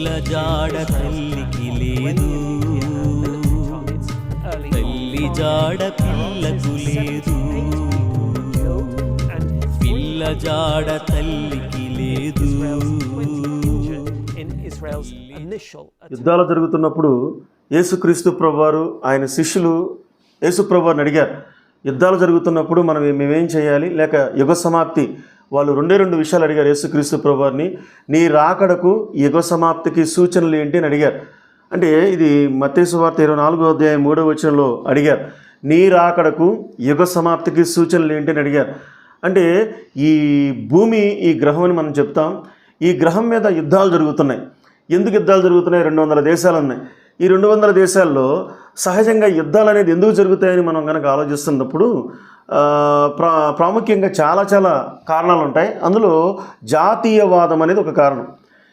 పిల్ల జాడ తల్లికి లేదు తల్లి జాడ పిల్లకు లేదు. పిల్ల జాడ తల్లికి లేదు యుద్ధాలు జరుగుతున్నప్పుడు యేసుక్రీస్తు ప్రభువారు ఆయన శిష్యులు యేసు ప్రభువారిని అడిగారు. యుద్ధాలు జరుగుతున్నప్పుడు మనం మేమేం చేయాలి? లేక యుగ సమాప్తి వాళ్ళు రెండే రెండు విషయాలు అడిగారు యేసుక్రీస్తు ప్రభువారిని నీ రాకడకు యుగ సమాప్తికి సూచనలు ఏంటి? అని అడిగారు. అంటే ఇది మత్స్సు వార్త ఇరవై నాలుగో అధ్యాయం మూడో వచనంలో అడిగారు. నీ రాకడకు యుగ సమాప్తికి సూచనలు ఏంటి? అని అడిగారు. అంటే ఈ భూమి ఈ గ్రహం అని మనం చెప్తాం. ఈ గ్రహం మీద యుద్ధాలు జరుగుతున్నాయి. ఎందుకు యుద్ధాలు జరుగుతున్నాయి? రెండు వందల దేశాలు ఉన్నాయి. ఈ రెండు వందల దేశాల్లో సహజంగా యుద్ధాలు అనేది ఎందుకు జరుగుతాయని మనం కనుక ఆలోచిస్తున్నప్పుడు ప్రా ప్రాముఖ్యంగా చాలా చాలా కారణాలు ఉంటాయి. అందులో జాతీయవాదం అనేది ఒక కారణం.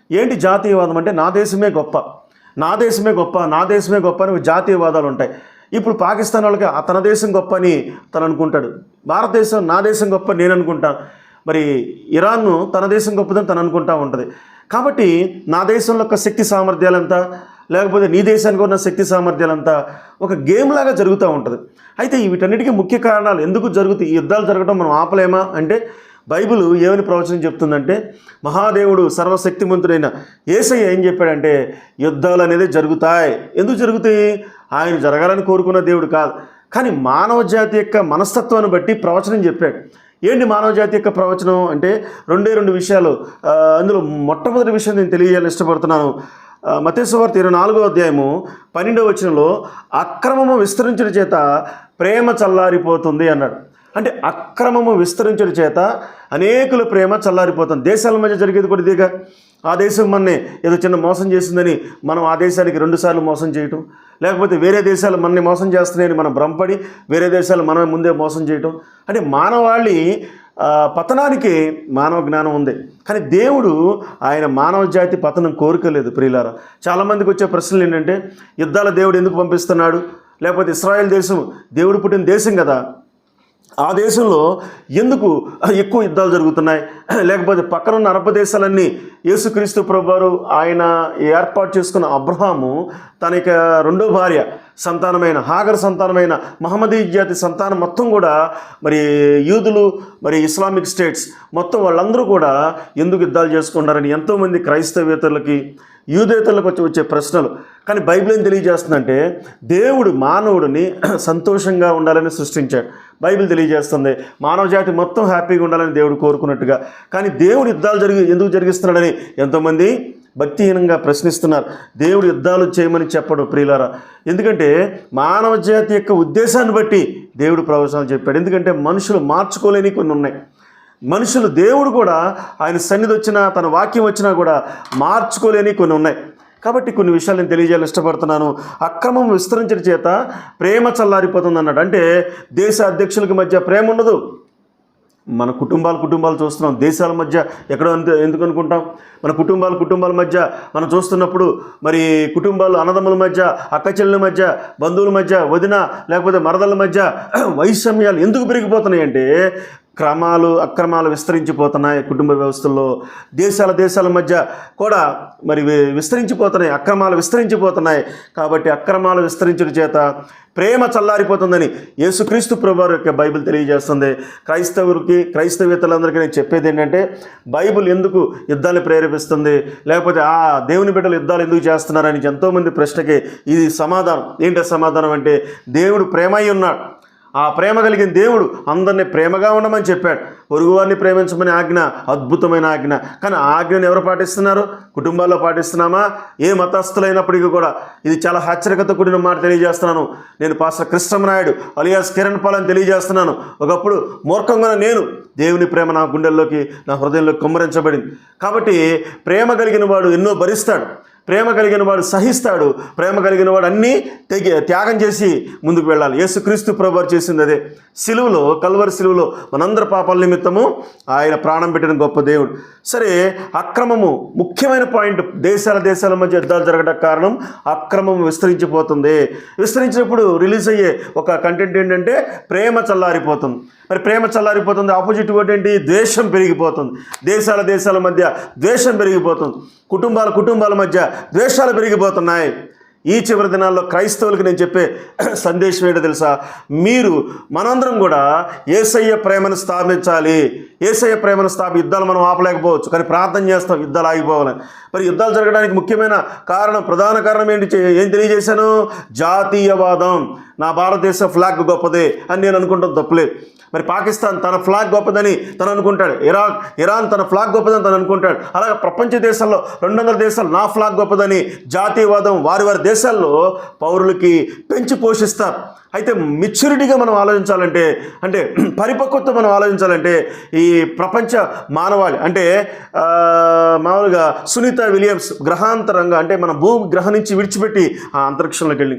ఏంటి జాతీయవాదం అంటే నా దేశమే గొప్ప నా దేశమే గొప్ప నా దేశమే గొప్ప అని జాతీయవాదాలు ఉంటాయి. ఇప్పుడు పాకిస్తాన్ వాళ్ళకి "ఆ, తన దేశం గొప్ప అని తను అనుకుంటాడు. భారతదేశం నా దేశం గొప్ప నేను అనుకుంటాను మరి ఇరాన్ను తన దేశం గొప్పదని తను అనుకుంటా ఉంటుంది. కాబట్టి నా దేశంలో యొక్క శక్తి సామర్థ్యాలంతా లేకపోతే నీ దేశానికి ఉన్న శక్తి సామర్థ్యాలంతా ఒక గేమ్ లాగా జరుగుతూ ఉంటుంది. అయితే వీటన్నిటికీ ముఖ్య కారణాలు ఎందుకు జరుగుతాయి ఈ యుద్ధాలు జరగడం మనం ఆపలేమా? అంటే బైబిల్ ఏమని ప్రవచనం చెప్తుందంటే మహాదేవుడు సర్వశక్తిమంతుడైన ఏసయ్య ఏం చెప్పాడంటే యుద్ధాలు అనేది జరుగుతాయి. ఎందుకు జరుగుతాయి? ఆయన జరగాలని కోరుకున్న దేవుడు కాదు. కానీ మానవ జాతి యొక్క మనస్తత్వాన్ని బట్టి ప్రవచనం చెప్పాడు. ఏంటి మానవ జాతి యొక్క ప్రవచనం? అంటే రెండే రెండు విషయాలు అందులో మొట్టమొదటి విషయం నేను తెలియజేయాలని ఇష్టపడుతున్నాను. మతేశ్వార్త ఇరవై నాలుగో అధ్యాయము పన్నెండవ వచనంలో అక్రమము విస్తరించడం చేత ప్రేమ చల్లారిపోతుంది అన్నాడు. అంటే అక్రమము విస్తరించడం చేత అనేకుల ప్రేమ చల్లారిపోతుంది. దేశాల మధ్య జరిగేది కూడా ఇదిగా. ఆ దేశం మననే ఏదో చిన్న మోసం చేసిందని మనం ఆ దేశానికి రెండుసార్లు మోసం చేయటం లేకపోతే వేరే దేశాలు మనని మోసం చేస్తున్నాయని మనం భ్రమపడి వేరే దేశాలు మనమే ముందే మోసం చేయటం. అంటే మానవాళి పతనానికి మానవ జ్ఞానం ఉంది. కానీ దేవుడు ఆయన మానవ జాతి పతనం కోరుకోలేదు ప్రియులారా. చాలామందికి వచ్చే ప్రశ్నలు ఏంటంటే యుద్ధాల దేవుడు ఎందుకు పంపిస్తున్నాడు? లేకపోతే ఇస్రాయేల్ దేశం దేవుడు పుట్టిన దేశం కదా. ఆ దేశంలో ఎందుకు ఎక్కువ యుద్ధాలు జరుగుతున్నాయి? లేకపోతే పక్కనున్న అరబ్ దేశాలన్నీ యేసుక్రీస్తు ప్రభువారు ఆయన ఏర్పాటు చేసుకున్న అబ్రహాము తన యొక్క రెండో భార్య సంతానమైన హాగర్ సంతానమైన మహమ్మదీ జాతి సంతానం మొత్తం కూడా మరి యూదులు మరి ఇస్లామిక్ స్టేట్స్ మొత్తం వాళ్ళందరూ కూడా ఎందుకు యుద్ధాలు చేసుకుంటారని ఎంతోమంది క్రైస్తవేతరులకి యూదేతలకు వచ్చి వచ్చే ప్రశ్నలు. కానీ బైబిల్ ఏం తెలియజేస్తుందంటే దేవుడు మానవుడిని సంతోషంగా ఉండాలని సృష్టించాడు. బైబిల్ తెలియజేస్తుంది మానవ జాతి మొత్తం హ్యాపీగా ఉండాలని దేవుడు కోరుకున్నట్టుగా. కానీ దేవుడు యుద్ధాలు జరిగి ఎందుకు జరిగిస్తున్నాడని ఎంతోమంది భక్తిహీనంగా ప్రశ్నిస్తున్నారు. దేవుడు యుద్ధాలు చేయమని చెప్పడు ప్రియులారా. ఎందుకంటే మానవ జాతి యొక్క ఉద్దేశాన్ని బట్టి దేవుడు ప్రవచనాలు చెప్పాడు. ఎందుకంటే మనుషులు మార్చుకోలేని కొన్ని ఉన్నాయి. మనుషులు దేవుడు కూడా ఆయన సన్నిధి వచ్చినా తన వాక్యం వచ్చినా కూడా మార్చుకోలేని కొన్ని ఉన్నాయి. కాబట్టి కొన్ని విషయాలు నేను తెలియజేయాలని ఇష్టపడుతున్నాను. అక్రమం విస్తరించడం చేత ప్రేమ చల్లారిపోతుంది అన్నాడు అంటే దేశ అధ్యక్షులకి మధ్య ప్రేమ ఉండదు. మన కుటుంబాలు కుటుంబాలు చూస్తున్నాం. దేశాల మధ్య ఎక్కడో ఎందుకు అనుకుంటాం? మన కుటుంబాలు కుటుంబాల మధ్య మనం చూస్తున్నప్పుడు మరి కుటుంబాలు అన్నదమ్ముల మధ్య అక్క చెల్లెల మధ్య బంధువుల మధ్య వదిన లేకపోతే మరదల మధ్య వైషమ్యాలు ఎందుకు పెరిగిపోతున్నాయి అంటే క్రమాలు అక్రమాలు విస్తరించిపోతున్నాయి కుటుంబ వ్యవస్థల్లో. దేశాల దేశాల మధ్య కూడా మరి విస్తరించిపోతున్నాయి అక్రమాలు విస్తరించిపోతున్నాయి. కాబట్టి అక్రమాలు విస్తరించడం చేత ప్రేమ చల్లారిపోతుందని యేసుక్రీస్తు ప్రభువారి యొక్క బైబిల్ తెలియజేస్తుంది. క్రైస్తవులకి క్రైస్తవేతలందరికీ నేను చెప్పేది ఏంటంటే బైబిల్ ఎందుకు యుద్ధాన్ని ప్రేరేపిస్తుంది? లేకపోతే ఆ దేవుని బిడ్డలు యుద్ధాలు ఎందుకు చేస్తున్నారని ఎంతోమంది ప్రశ్నకి ఇది సమాధానం. ఏంటి సమాధానం అంటే దేవుడు ప్రేమై ఉన్నాడు ఆ ప్రేమ కలిగిన దేవుడు అందరినీ ప్రేమగా ఉండమని చెప్పాడు. పొరుగువారిని ప్రేమించమని ఆజ్ఞ అద్భుతమైన ఆజ్ఞ. కానీ ఆజ్ఞను ఎవరు పాటిస్తున్నారు? కుటుంబాల్లో పాటిస్తున్నామా? ఏ మతస్థులైనప్పటికీ కూడా ఇది చాలా హెచ్చరికతో కూడిన మాట తెలియజేస్తున్నాను. నేను పాస్టర్ కృష్ణమనాయుడు అలియాస్ కిరణ్ పాల్ అని తెలియజేస్తున్నాను. ఒకప్పుడు మూర్ఖంగా నేను దేవుని ప్రేమ నా గుండెల్లోకి నా హృదయంలో కుమ్మరించబడింది. కాబట్టి ప్రేమ కలిగిన వాడు ఎన్నో భరిస్తాడు. ప్రేమ కలిగిన వాడు సహిస్తాడు. ప్రేమ కలిగిన వాడు అన్నీ తెగి త్యాగం చేసి ముందుకు వెళ్ళాలి. యేసుక్రీస్తు ప్రభు చేసింది అదే. సిలువలో కల్వరి సిలువలో మనందరి పాపాల నిమిత్తము ఆయన ప్రాణం పెట్టిన గొప్ప దేవుడు. సరే అక్రమము ముఖ్యమైన పాయింట్. దేశాల దేశాల మధ్య యుద్ధాలు జరగడానికి కారణం అక్రమం విస్తరించిపోతుంది. విస్తరించినప్పుడు రిలీజ్ అయ్యే ఒక కంటెంట్ ఏంటంటే ప్రేమ చల్లారిపోతుంది. మరి ప్రేమ చల్లారిపోతుంది. ఆపోజిట్ వర్డ్ ఏంటి? ద్వేషం పెరిగిపోతుంది. దేశాల దేశాల మధ్య ద్వేషం పెరిగిపోతుంది. కుటుంబాల కుటుంబాల మధ్య ద్వేషాలు పెరిగిపోతున్నాయి. ఈ చివరి దినాల్లో క్రైస్తవులకు నేను చెప్పే సందేశం ఏంటో తెలుసా? మీరు మనందరం కూడా ఏసయ్య ప్రేమను స్థాపించాలి. ఏసయ్య ప్రేమను స్థాపి యుద్ధాలు మనం ఆపలేకపోవచ్చు. కానీ ప్రార్థన చేస్తాం యుద్ధాలు ఆగిపోవాలని మరి యుద్ధాలు జరగడానికి ముఖ్యమైన కారణం ప్రధాన కారణం ఏంటి ఏం తెలియజేశాను? జాతీయవాదం. నా భారతదేశ ఫ్లాగ్ గొప్పదే అని నేను అనుకుంటాం తప్పులేదు. మరి పాకిస్తాన్ తన ఫ్లాగ్ గొప్పదని తను అనుకుంటాడు. ఇరాక్ ఇరాన్ తన ఫ్లాగ్ గొప్పదని తను అనుకుంటాడు. అలాగే ప్రపంచ దేశాల్లో రెండు వందల దేశాలు నా ఫ్లాగ్ గొప్పదని జాతీయవాదం వారి వారి దేశాల్లో పౌరులకి పెంచి పోషిస్తారు. అయితే మెచ్యూరిటీగా మనం ఆలోచించాలంటే అంటే పరిపక్వత మనం ఆలోచించాలంటే ఈ ప్రపంచ మానవాళి అంటే మామూలుగా సునీత విలియమ్స్ గ్రహాంతరంగా అంటే మన భూ గ్రహం నుంచి విడిచిపెట్టి ఆ అంతరిక్షంలోకి వెళ్ళి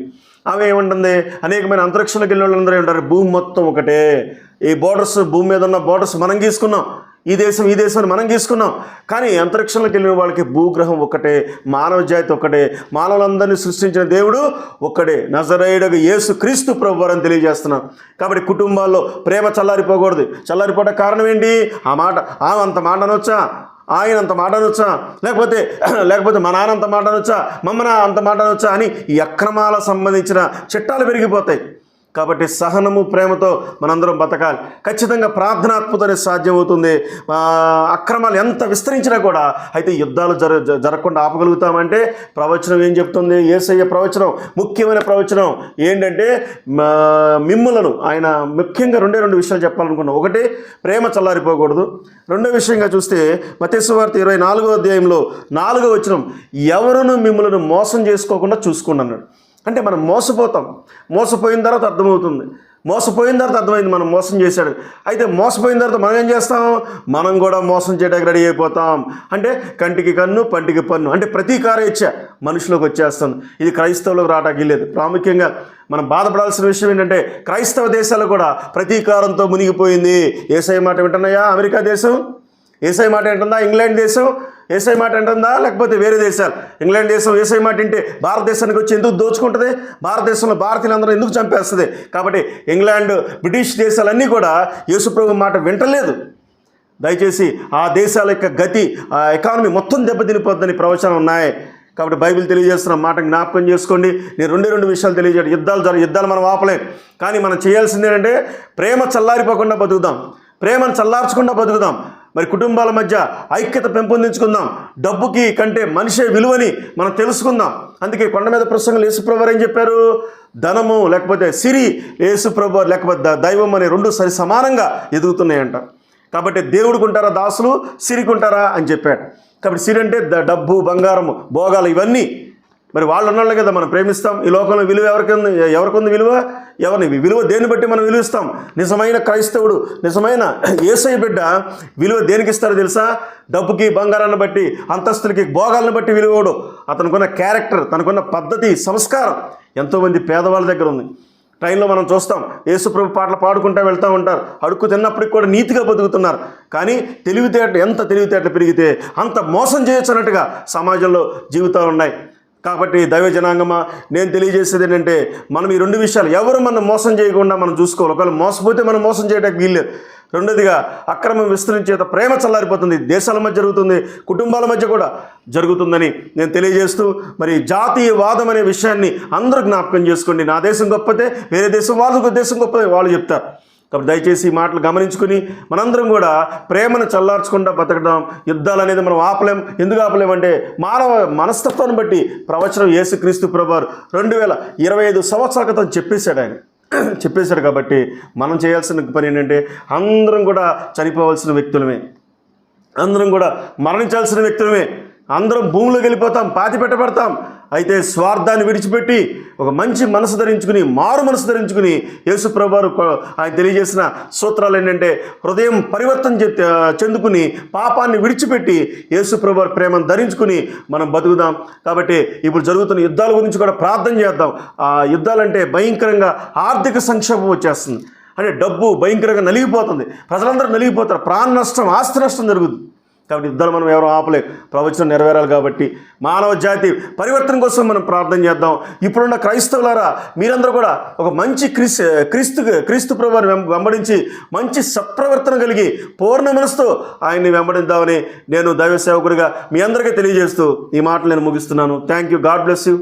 ఆమె ఏముంటుంది? అనేకమైన అంతరిక్షంలోకి వెళ్ళిన వాళ్ళందరూ ఉంటారు? భూమి మొత్తం ఒకటే. ఈ బోర్డర్స్ భూమి మీద ఉన్న బోర్డర్స్ మనం గీసుకున్నాం. ఈ దేశం ఈ దేశం మనం గీసుకున్నాం. కానీ అంతరిక్షంలోకి వెళ్ళిన వాళ్ళకి భూగ్రహం ఒక్కటే మానవ జాతి ఒక్కటే మానవులందరినీ సృష్టించిన దేవుడు ఒక్కడే నజరేయుడకు యేసు క్రీస్తు ప్రభువారని తెలియజేస్తున్నాం. కాబట్టి కుటుంబాల్లో ప్రేమ చల్లారిపోకూడదు. చల్లారిపోవడం కారణం ఏంటి? ఆ మాట ఆ అంత మాట అనొచ్చా? ఆయన అంత మాట అనొచ్చా లేకపోతే లేకపోతే మా నాన్న అంత మాట అనొచ్చా మమ్మన అంత మాట అనొచ్చా అని ఈ అక్రమాల సంబంధించిన చట్టాలు పెరిగిపోతాయి. కాబట్టి సహనము ప్రేమతో మనందరం బతకాలి. ఖచ్చితంగా ప్రార్థనాత్మతోనే సాధ్యమవుతుంది. అక్రమాలు ఎంత విస్తరించినా కూడా అయితే యుద్ధాలు జర జ- జరగకుండా ఆపగలుగుతామంటే ప్రవచనం ఏం చెప్తుంది? ఏసయ్య ప్రవచనం ముఖ్యమైన ప్రవచనం ఏంటంటే మిమ్ములను ఆయన ముఖ్యంగా రెండే రెండు విషయాలు చెప్పాలనుకున్నాం. ఒకటి ప్రేమ చల్లారిపోకూడదు. రెండో విషయంగా చూస్తే మతేశ్వార్త ఇరవై నాలుగో అధ్యాయంలో నాలుగో వచనం ఎవరును మిమ్ములను మోసం చేసుకోకుండా చూసుకోండి అన్నాడు. అంటే మనం మోసపోతాం. మోసపోయిన తర్వాత అర్థమవుతుంది. మోసపోయిన తర్వాత అర్థమైంది మనం మోసం చేశాడు. అయితే మోసపోయిన తర్వాత మనం ఏం చేస్తాం? మనం కూడా మోసం చేయడానికి రెడీ అయిపోతాం. అంటే కంటికి కన్ను పంటికి పన్ను. అంటే ప్రతీకార ఇచ్చ మనుషులకు వచ్చేస్తుంది ఇది క్రైస్తవులకు రావడానికి లేదు ప్రాముఖ్యంగా మనం బాధపడాల్సిన విషయం ఏంటంటే క్రైస్తవ దేశాలు కూడా ప్రతీకారంతో మునిగిపోయింది. ఏసఐ మాట వింటున్నాయా? అమెరికా దేశం? ఏసఐ మాట వింటుందా ఇంగ్లాండ్ దేశం? ఏసఐ మాట అంటుందా? లేకపోతే వేరే దేశాలు? ఇంగ్లాండ్ దేశం ఏసఐ మాట వింటే భారతదేశానికి వచ్చి ఎందుకు దోచుకుంటుంది? భారతదేశంలో భారతీయులందరూ ఎందుకు చంపేస్తుంది? కాబట్టి ఇంగ్లాండ్ బ్రిటిష్ దేశాలన్నీ కూడా యేసుప్రభు మాట వింటలేదు. దయచేసి ఆ దేశాల యొక్క గతి ఆ ఎకానమీ మొత్తం దెబ్బతినిపోద్దని ప్రవచనం ఉన్నాయి. కాబట్టి బైబిల్ తెలియజేస్తున్న మాట జ్ఞాపకం చేసుకోండి. నేను రెండు రెండు విషయాలు తెలియజేయడం. యుద్ధాలు జరగ యుద్ధాలు మనం ఆపలేం. కానీ మనం చేయాల్సింది ఏంటంటే ప్రేమ చల్లారిపోకుండా బతుకుదాం. ప్రేమను చల్లార్చకుండా బతుకుదాం. మరి కుటుంబాల మధ్య ఐక్యత పెంపొందించుకుందాం. డబ్బుకి కంటే మనిషే విలువని మనం తెలుసుకుందాం. అందుకే కొండ మీద ప్రసంగం యేసుప్రభు ఏం చెప్పారు? ధనము లేకపోతే సిరి యేసుప్రభు లేకపోతే దైవం అనే రెండు సరి సమానంగా ఎదుగుతున్నాయంట. కాబట్టి దేవుడికుంటారా దాసులు? సిరికుంటారా అని చెప్పాడు. కాబట్టి సిరి అంటే డబ్బు బంగారము భోగాలు ఇవన్నీ మరి వాళ్ళు ఉన్నాళ్ళు కదా మనం ప్రేమిస్తాం. ఈ లోకంలో విలువ ఎవరికి ఎవరికి విలువ? ఎవరిని? విలువ దేన్ని బట్టి మనం విలువిస్తాం? నిజమైన క్రైస్తవుడు నిజమైన ఏసై బిడ్డ విలువ దేనికి ఇస్తారో తెలుసా? డబ్బుకి బంగారాన్ని బట్టి అంతస్తులకి భోగాలను బట్టి విలువడు. అతనుకున్న క్యారెక్టర్ తనకున్న పద్ధతి సంస్కారం ఎంతోమంది పేదవాళ్ళ దగ్గర ఉంది. ట్రైన్లో మనం చూస్తాం యేసుప్రభు పాటలు పాడుకుంటూ వెళ్తూ ఉంటారు. అడుక్కు తిన్నప్పటికి కూడా నీతిగా బతుకుతున్నారు. కానీ తెలివితేటలు ఎంత తెలివితేటలు పెరిగితే అంత మోసం చేయొచ్చు అన్నట్టుగా సమాజంలో జీవితాలు ఉన్నాయి. కాబట్టి దైవ జనాంగమా నేను తెలియజేసేది ఏంటంటే మనం ఈ రెండు విషయాలు ఎవరు మనం మోసం చేయకుండా మనం చూసుకోవాలి. ఒకవేళ మోసపోతే మనం మోసం చేయడానికి వీల్లేదు. రెండోదిగా అక్రమం విస్తరించేత ప్రేమ చల్లారిపోతుంది. దేశాల మధ్య జరుగుతుంది కుటుంబాల మధ్య కూడా జరుగుతుందని నేను తెలియజేస్తూ మరి జాతీయవాదం అనే విషయాన్ని అందరూ జ్ఞాపకం చేసుకోండి. నా దేశం గొప్పతే వేరే దేశం వాళ్ళ దేశం గొప్పదే వాళ్ళు చెప్తారు. కాబట్టి దయచేసి ఈ మాటలు గమనించుకుని మనందరం కూడా ప్రేమను చల్లార్చకుండా బతకడం యుద్ధాలు అనేది మనం ఆపలేం. ఎందుకు ఆపలేమంటే మానవ మనస్తత్వాన్ని బట్టి ప్రవచనం యేసుక్రీస్తు ప్రభారు రెండు వేల ఇరవై ఐదు సంవత్సరాల క్రితం చెప్పేశాడు ఆయన. చెప్పేశాడు కాబట్టి మనం చేయాల్సిన పని ఏంటంటే అందరం కూడా చనిపోవాల్సిన వ్యక్తులమే. అందరం కూడా మరణించాల్సిన వ్యక్తులమే. అందరం భూమిలోకి వెళ్ళిపోతాం పాతి పెట్టబడతాం అయితే స్వార్థాన్ని విడిచిపెట్టి ఒక మంచి మనసు ధరించుకుని మారు మనసు ధరించుకుని యేసు ప్రభువారు ఆయన తెలియజేసిన సూత్రాలు ఏంటంటే హృదయం పరివర్తన చెందుకుని పాపాన్ని విడిచిపెట్టి యేసుప్రభువారి ప్రేమను ధరించుకుని మనం బతుకుదాం. కాబట్టి ఇప్పుడు జరుగుతున్న యుద్ధాల గురించి కూడా ప్రార్థన చేద్దాం. ఆ యుద్ధాలంటే భయంకరంగా ఆర్థిక సంక్షోభం వచ్చేస్తుంది. అంటే డబ్బు భయంకరంగా నలిగిపోతుంది. ప్రజలందరూ నలిగిపోతారు. ప్రాణ నష్టం ఆస్తి నష్టం జరుగుతుంది. కాబట్టి యుద్ధాలు మనం ఎవరు ఆపలేదు ప్రవచనం నెరవేరాలి కాబట్టి మానవ జాతి పరివర్తన కోసం మనం ప్రార్థన చేద్దాం. ఇప్పుడున్న క్రైస్తవులారా మీరందరూ కూడా ఒక మంచి క్రీస్ క్రీస్తు క్రీస్తు ప్రభుని వెం- వెంబడించి మంచి సత్ప్రవర్తన కలిగి పూర్ణ మనసుతో ఆయన్ని వెంబడిద్దామని నేను దైవ సేవకుడిగా మీ అందరికీ తెలియజేస్తూ ఈ మాటలు నేను ముగిస్తున్నాను. Thank you God bless you